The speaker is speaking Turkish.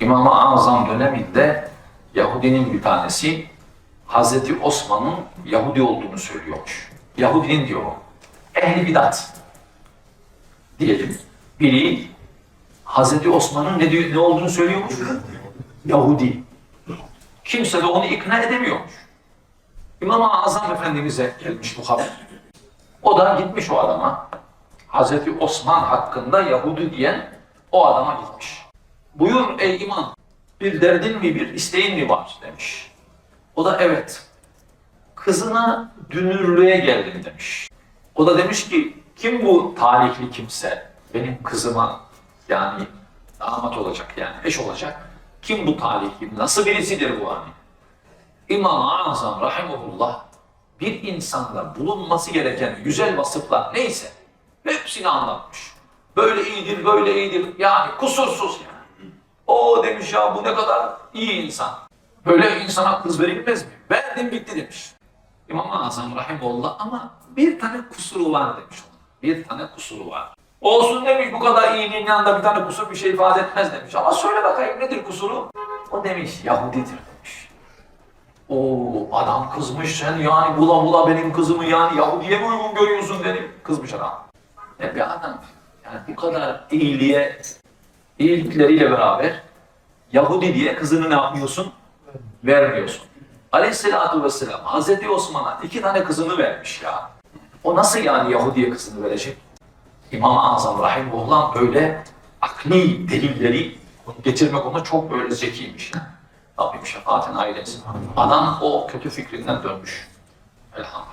İmam-ı Azam döneminde Yahudinin bir tanesi Hazreti Osman'ın Yahudi olduğunu söylüyormuş. Yahudinin diyor o. Ehli bidat diyelim. Biri Hazreti Osman'ın ne, diyor- ne olduğunu söylüyormuş. Yahudi. Kimse de onu ikna edemiyormuş. İmam-ı Azam Efendimiz'e gelmiş bu haber. O da gitmiş o adama. Hazreti Osman hakkında Yahudi diyen o adama gitmiş. Buyur ey imam, bir derdin mi bir isteğin mi var demiş. O da evet. Kızına dünürlüğe geldim demiş. O da demiş ki kim bu talihli kimse benim kızıma yani damat olacak yani eş olacak. Kim bu talihli? Nasıl birisidir bu hani? İmam-ı Azam Rahimullah bir insanda bulunması gereken güzel vasıflar neyse hepsini anlatmış. Böyle iyidir, böyle iyidir. Yani kusursuz yani. O demiş ya bu ne kadar iyi insan. Böyle insana kız verilmez mi? Verdim bitti demiş. İmam-ı Azam Rahimullah ama bir tane kusuru var demiş ona. Bir tane kusuru var. Olsun demiş bu kadar iyiliğin yanında bir tane kusur bir şey ifade etmez demiş. Ama söyle bakayım nedir kusuru? O demiş Yahudidir demiş. O adam kızmış sen yani bula bula benim kızımı yani Yahudi'ye mi uygun görüyorsun dedim. Kızmış adam. E bir adam yani bu kadar iyiliğe, iyilikleriyle beraber Yahudi diye kızını ne yapmıyorsun? Vermiyorsun. Aleyhisselatü Vesselam Hazreti Osman'a iki tane kızını vermiş ya. O nasıl yani Yahudi'ye kızını verecek? İmam-ı Azam Rahimullah böyle akli delilleri getirmek ona çok böyle zekiymiş. Rabbim şefaatine ailesin. Adam o kötü fikrinden dönmüş. Elhamdülillah.